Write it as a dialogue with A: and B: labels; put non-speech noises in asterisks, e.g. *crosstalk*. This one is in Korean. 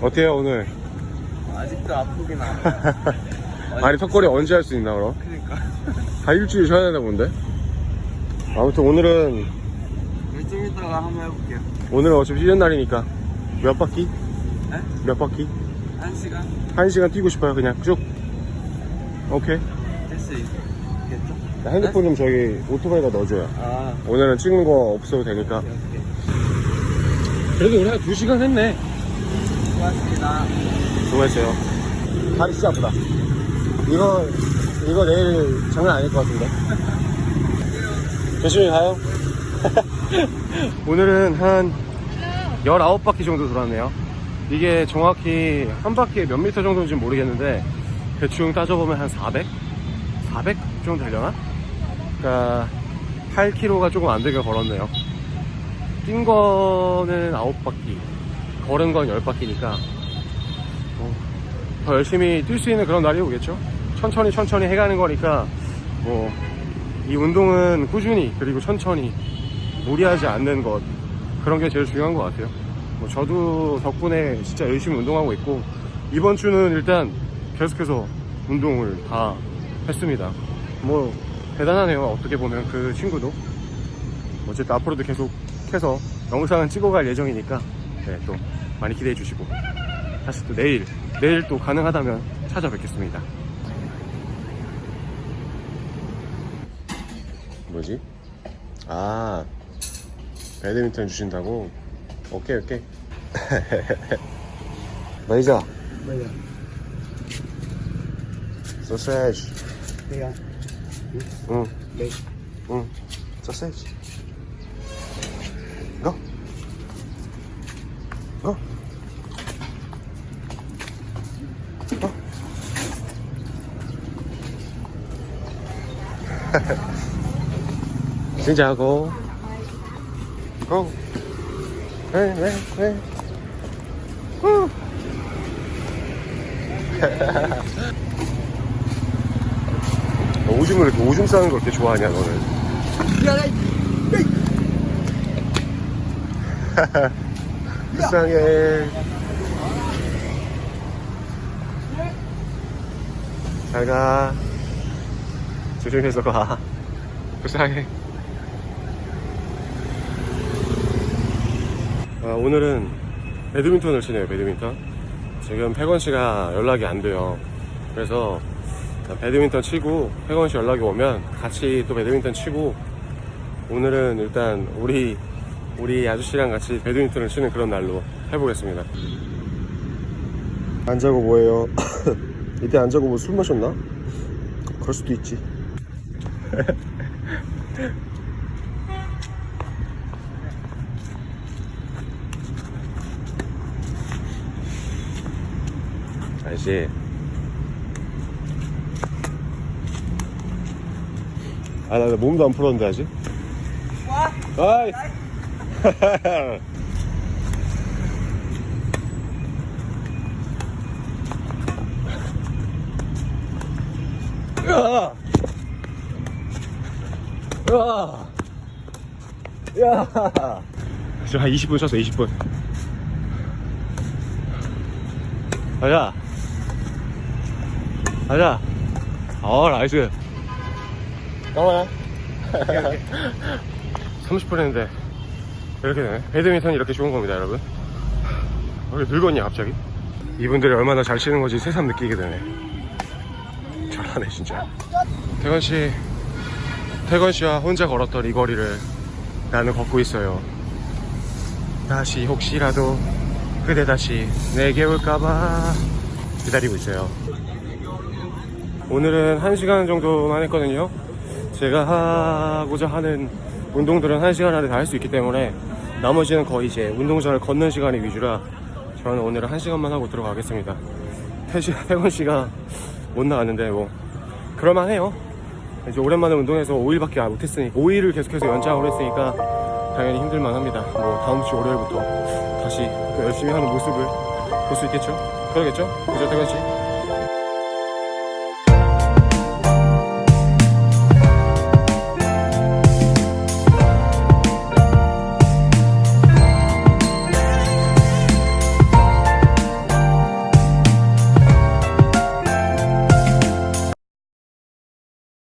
A: 어때요 오늘?
B: 아직도 아프긴 하네. *laughs*
A: 아니 턱걸이 언제 할 수 있나 그럼?
B: 그러니까.
A: 다 일주일 쉬어야 되나 본데? 아무튼 오늘은
B: 좀 이따가 한번 해볼게요.
A: 오늘은 어차피 쉬는 날이니까 몇 바퀴?
B: 네?
A: 몇 바퀴?
B: 한 시간?
A: 한 시간 뛰고 싶어요 그냥 쭉 오케이
B: 할수 있겠죠?
A: 나 핸드폰 좀 저기 오토바이에다 넣어줘요
B: 아,
A: 오늘은 찍는 거 없어도 되니까
B: 오케이.
A: 그래도 우리 한 2시간 했네
B: 고맙습니다.
A: 수고했어요. 다리 진짜 아프다. 이거 이거 내일 장난 아닐 것 같은데. *laughs* 조심히 가요. *laughs* 오늘은 한 19바퀴 정도 돌았네요. 이게 정확히 한 바퀴에 몇 미터 정도인지 모르겠는데 대충 따져보면 한 400? 400 정도 되려나? 그러니까 8km가 조금 안 되게 걸었네요. 뛴 거는 9바퀴 걸은 건 10바퀴니까 더 열심히 뛸 수 있는 그런 날이 오겠죠. 천천히 천천히 해가는 거니까 뭐 이 운동은 꾸준히 그리고 천천히 무리하지 않는 것 그런 게 제일 중요한 것 같아요. 뭐 저도 덕분에 진짜 열심히 운동하고 있고 이번 주는 일단 계속해서 운동을 다 했습니다. 뭐 대단하네요. 어떻게 보면 그 친구도 어쨌든 앞으로도 계속 해서 영상은 찍어갈 예정이니까 네, 또 많이 기대해 주시고 다시 또 내일 내일 또 가능하다면 찾아뵙겠습니다. 뭐지? 아 배드민턴 주신다고? 오케이 오케이. *laughs* 레이저
B: 뭐야?
A: 소세지.
B: 내가.
A: 응.
B: 네.
A: 응. 소세지. 고. 고. 진짜 고. 고. 네, 네, 네. 후. *laughs* 오줌을 이렇게 오줌 싸는 걸 그렇게 좋아하냐 너는? *laughs* 불쌍해. 잘 가. 조심해서 가. 불쌍해. 아, 오늘은 배드민턴을 치네요, 배드민턴. 지금 패건 씨가 연락이 안 돼요. 그래서 배드민턴 치고 패건 씨 연락이 오면 같이 또 배드민턴 치고 오늘은 일단 우리 우리 아저씨랑 같이 배드민턴을 치는 그런 날로 해보겠습니다. 안 자고 뭐해요? *laughs* 이때 안 자고 뭐 술 마셨나? 그럴 수도 있지. *laughs* 아저씨. 아, 나, 나 몸도 안 풀었는데, 아직?
B: 와!
A: 아이! 야! 야! 야! 지금 한 20분 쳤어, 20분. 가자. 가자. 어, 나이스. 잠깐만. 30분 *laughs* 했는데 이렇게 되네. 배드민턴이 이렇게 좋은 겁니다 여러분. 왜 늙었냐 갑자기? 이분들이 얼마나 잘 치는 건지 새삼 느끼게 되네. 잘하네 진짜. 태건씨 태건씨와 혼자 걸었던 이 거리를 나는 걷고 있어요. 다시 혹시라도 그대 다시 내게 올까봐 기다리고 있어요. 오늘은 1시간 정도만 했거든요. 제가 하고자 하는 운동들은 1시간 안에 다 할 수 있기 때문에 나머지는 거의 이제 운동장을 걷는 시간이 위주라 저는 오늘은 1시간만 하고 들어가겠습니다. 태건 씨가 못 나갔는데 뭐 그럴만해요. 이제 오랜만에 운동해서 5일밖에 못했으니까 5일을 계속해서 연장을 했으니까 당연히 힘들만 합니다. 뭐 다음 주 월요일부터 다시 또 열심히 하는 모습을 볼 수 있겠죠? 그러겠죠? 그죠 태건 씨?